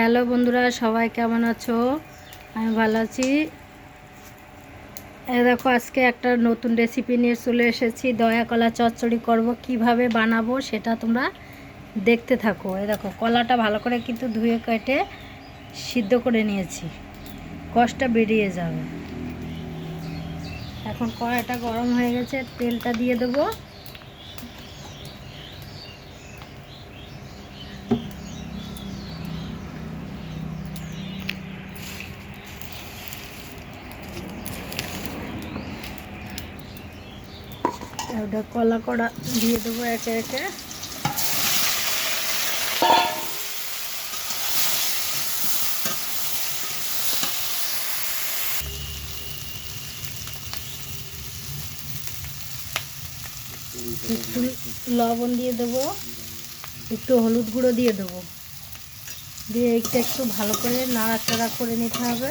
Hello বন্ধুরা, সবাই কেমন আছো? আমি ভালো আছি। এই দেখো, আজকে একটা নতুন রেসিপি নিয়ে চলে এসেছি। দয়া কলা চচ্চড়ি করব, কীভাবে বানাবো সেটা তোমরা দেখতে থাকো। এ দেখো, কলাটা ভালো করে কিন্তু ধুয়ে কেটে সিদ্ধ করে নিয়েছি। কষটা বেরিয়ে যাবে। এখন কড়াইটা গরম হয়ে গেছে, তেলটা দিয়ে দেবো। ওটা কলা কড়া দিয়ে দেবো একে একে। একটু লবণ দিয়ে দেবো, একটু হলুদ গুঁড়ো দিয়ে দেবো। দিয়ে এটা একটু ভালো করে নাড়াচাড়া করে নিতে হবে।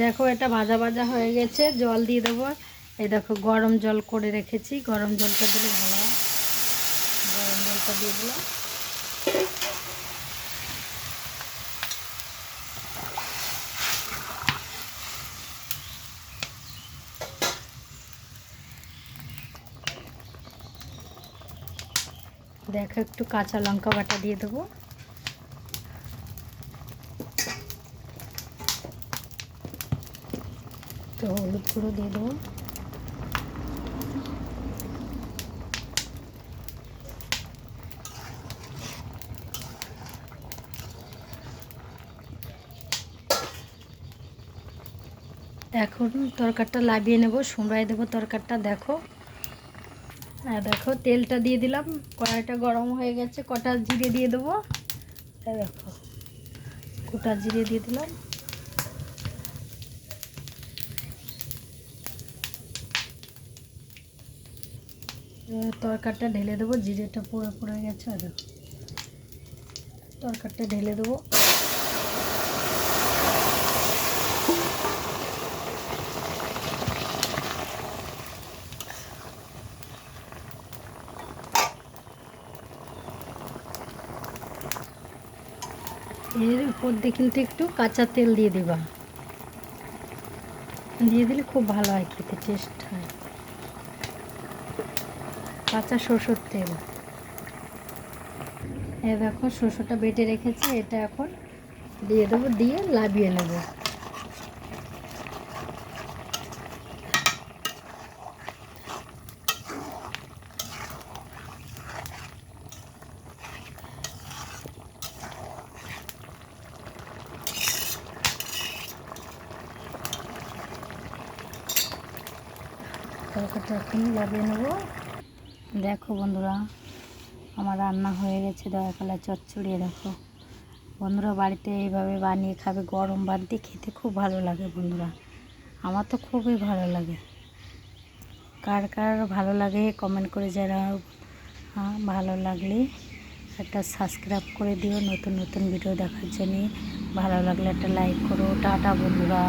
দেখো, এটা ভাজা ভাজা হয়ে গেছে। জল দিয়ে দেবো। এই দেখো, গরম জল করে রেখেছি। গরম জলটা দিলে ভালো গরম জলটা দিয়ে দিলাম। দেখো, একটু কাঁচা লঙ্কা বাটা দিয়ে দেবো। তো হলুদ গুঁড়ো দিয়ে দেবো। এখন তরকারটা লাভিয়ে নেব সুমড়াই দেবো তরকারটা, দেখো। আর দেখো, তেলটা দিয়ে দিলাম, কড়াইটা গরম হয়ে গেছে, কটা জিরে দিয়ে দেবো দেখো, গোটা জিরে দিয়ে দিলাম। তরকারটা ঢেলে দেবো, জিরেটা পুরো পড়ে গেছে, আর তরকারটা ঢেলে দেবো। এর উপর দিয়ে কিন্তু একটু কাঁচা তেল দিয়ে দিবা। দিয়ে দিলে খুব ভালো হয় খেতে, টেস্ট হয়। কাঁচা সরষের তেল। এ দেখো শস্যটা বেটে রেখেছি, এটা এখন দিয়ে দেবো, দিয়ে লাভিয়ে নেব। তরকারিটা এখন লাভিয়ে নেব। দেখো বন্ধুরা, আমার রান্না হয়ে গেছে, দয়া কলা চচ্চড়ি দেখো। বন্ধুরা, বাড়িতে এইভাবে বানিয়ে খাবে, গরম ভাত দিয়ে খেতে খুব ভালো লাগে বন্ধুরা। আমার তো খুবই ভালো লাগে। কার কার ভালো লাগে কমেন্ট করে যারা ভালো লাগলে একটা সাবস্ক্রাইব করে দিও, নতুন নতুন ভিডিও দেখার জন্যে। ভালো লাগলে একটা লাইক করো। টাটা বন্ধুরা।